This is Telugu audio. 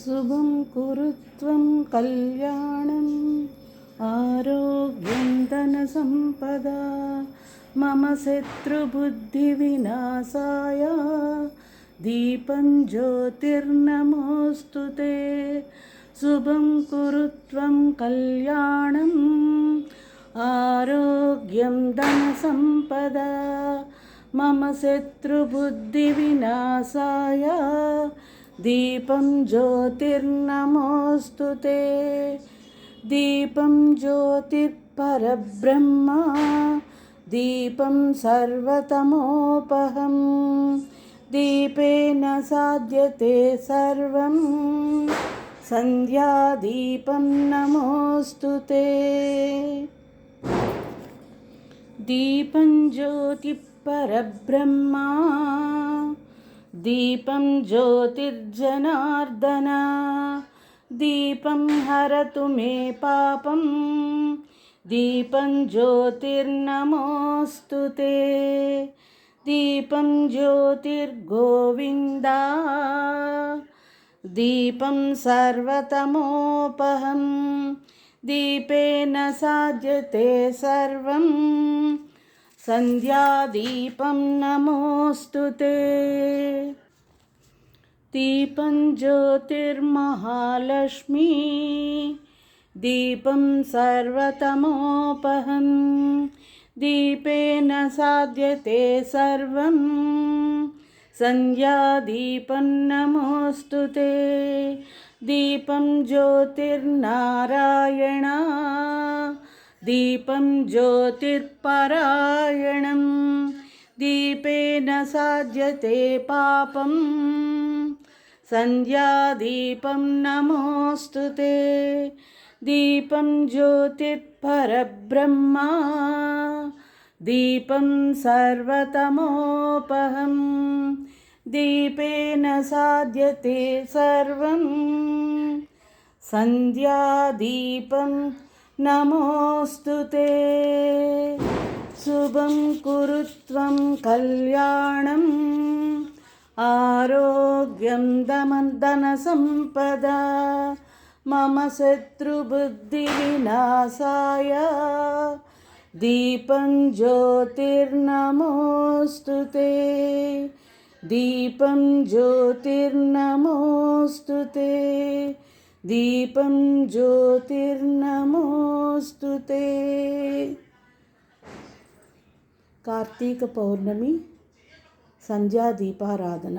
శుభం కురుత్వం కళ్యాణం ఆరోగ్యం ధన సంపద మమ శత్రుబుద్ధి వినాశాయ దీపం జ్యోతిర్నమోస్తు శుభం కురుత్వం కళ్యాణం ఆరోగ్యం ధన సంపద మమ శత్రుబుద్ధి వినాశాయ దీపం జ్యోతిర్నమోస్తు దీపం జ్యోతిర్పరబ్రహ్మ. దీపం సర్వతమోపహం. దీపేన సాధ్యతే సర్వం. సంధ్యాదీపం నమోస్తు దీపం జ్యోతిపరబ్రహ్మా दीपं ज्योतिर्जनार्दन दीपं हरतु मे पापं दीपं ज्योतिर्नमोऽस्तु ते दीपं ज्योतिर्गोविन्दा दीपं सर्वतमोपहं दीपेन साध्यते सर्वम् सन्ध्यादीपं नमोऽस्तु ते। दीपं ज्योतिर्महालक्ष्मी दीपं सर्वतमोपहं दीपेन साध्यते सर्वं। सन्ध्यादीपं नमोऽस्तु ते। दीपं ज्योतिर्नारायणा दीपं ज्योतिर्परायणं दीपेन साध्यते पापं सन्ध्यादीपं नमोऽस्तु ते दीपं ज्योतिर्परब्रह्मा दीपं सर्वतमोपहं दीपेन साध्यते सर्वं सन्ध्यादीपं నమోస్తు శుభం కురుత్వం కళ్యాణం. ఆరోగ్యం దమర్దన సంపద. మమ శత్రుబుద్ధి వినాశాయ. దీపం జ్యోతిర్నమోస్తు దీపం జ్యోతిర్నమోస్తు దీపం జ్యోతిర్నమోస్తు కార్తీక పౌర్ణమి సంధ్యాదీపారాధన